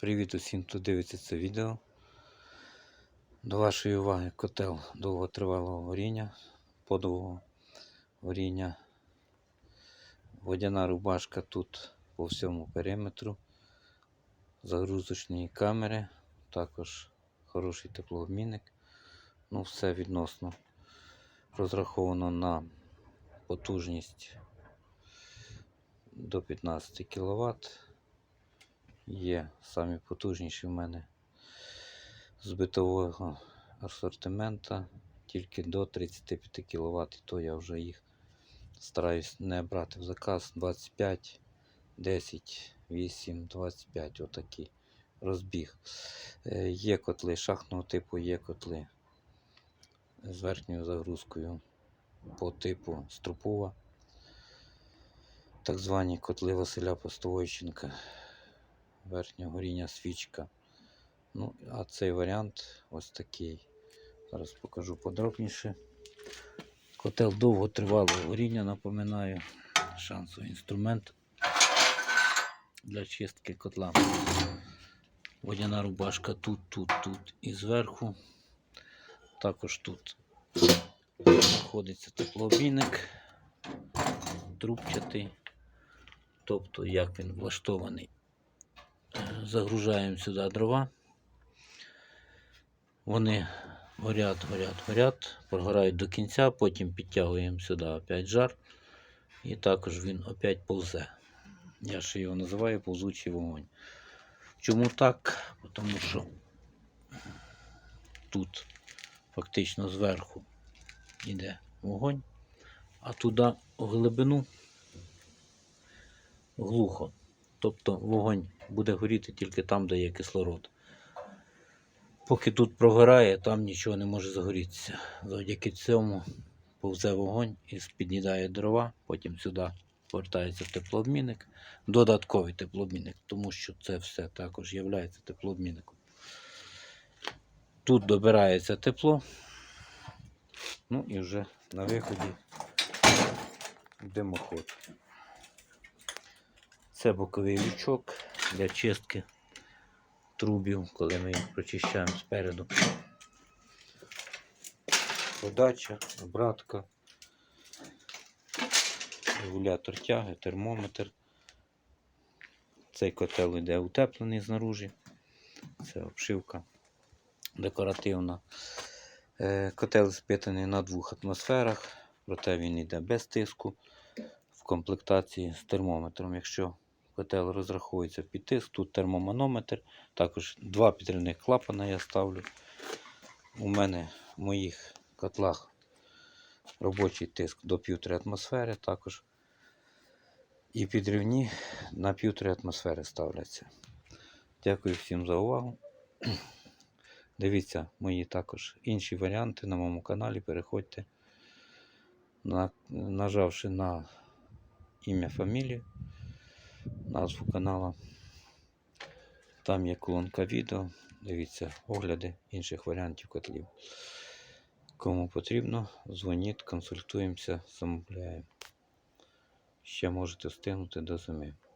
Привіт усім, хто дивиться це відео. До вашої уваги котел довготривалого горіння, подового горіння. Водяна рубашка тут по всьому периметру. Загрузочні камери, також хороший теплообмінник. Ну, все відносно розраховано на потужність до 15 кВт. Є самі потужніші в мене з битового асортимента тільки до 35 кВт, то я вже їх стараюсь не брати в заказ 25, 10, 8, 25 отакий розбіг. Е, Є котли шахтного типу, є котли з верхньою загрузкою по типу струпова. Так звані котли Василя Постовойченка верхнього горіння свічка. Ну, а цей варіант ось такий. Зараз покажу подробніше. Котел довготривалого горіння, напоминаю, шансовий інструмент для чистки котла. Водяна рубашка тут, тут, тут і зверху. Також тут знаходиться теплообмінник трубчатий. Тобто, як він влаштований загружаємо сюди дрова. Вони горять, горять, горять, прогорають до кінця, потім підтягуємо сюди опять жар. І також він опять повзе. Я ще його називаю повзучий вогонь. Чому так? Тому що тут фактично зверху йде вогонь, а туди у глибину глухо. Тобто вогонь буде горіти тільки там, де є кислород. Поки тут прогорає, там нічого не може загорітися. Завдяки цьому повзе вогонь і під'їдає дрова, потім сюди повертається теплообмінник, додатковий теплообмінник, тому що це все також є теплообмінником. Тут добирається тепло, ну і вже на виході димоход. Це боковий лючок для чистки трубів, коли ми їх прочищаємо спереду. Подача, обратка, регулятор тяги, термометр. Цей котел йде утеплений знаружі. Це обшивка декоративна. Е, Котел спитаний на двох атмосферах, проте він йде без тиску в комплектації з термометром. Якщо Котел розраховується під тиск, тут термоманометр, також два підривних клапана я ставлю. У мене в моїх котлах робочий тиск до 1,5 атмосфери, також і підривні на 1,5 атмосфери ставляться. Дякую всім за увагу. Дивіться мої також інші варіанти на моєму каналі. Переходьте, нажавши на ім'я фамілію назву канала. Там є колонка відео. Дивіться огляди інших варіантів котлів. Кому потрібно, дзвоніть, консультуємося, замовляємо. Ще можете встигнути до зими.